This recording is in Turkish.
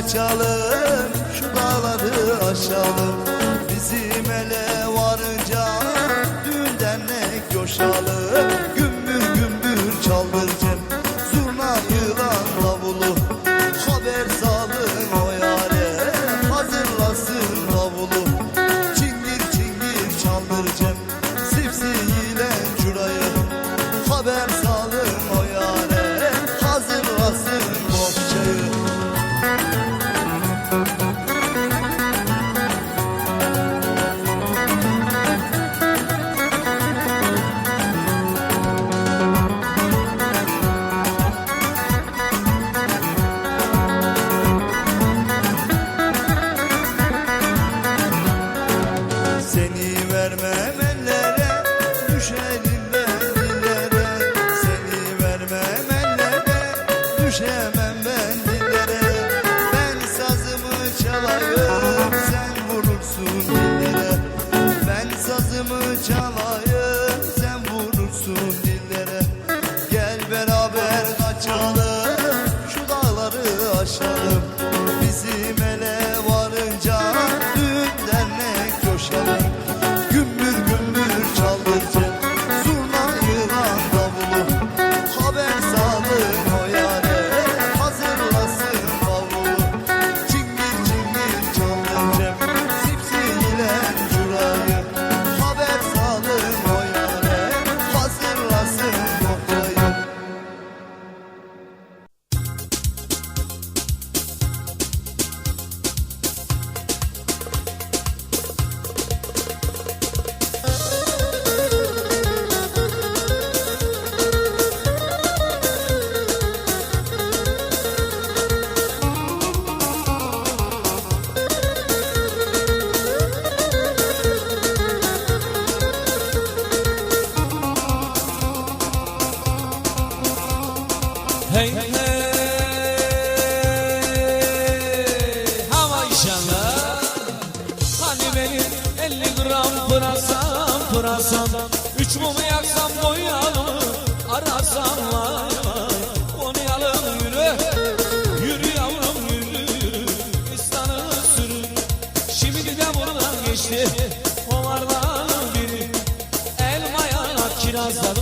kaçalım Şu dağları aşalım. Bizim ele varınca Düğün dernek coşalım. Gümbür gümbür çaldırcım Zurna yılan davulu Haber salın o yare Hazırlasın davulu. Çingir çingir çaldırcım Sipsiyle curayı Haber Düşemem ben dillere. Ben sazımı çalayım Sen vurursun dillere. Ben sazımı çalayım Sen vurursun dillere. Gel beraber kaçalım Şu dağları aşalım Hey hey hava inşallah Hani benim 50 gram pırasam pırasam Üç mumu yaksam boyalım arasam vay Oynayalım yürü yürü yavrum yürü İstanı sürü Şimdi de buradan geçti. Ovardan biri. Elmaya kirazladılar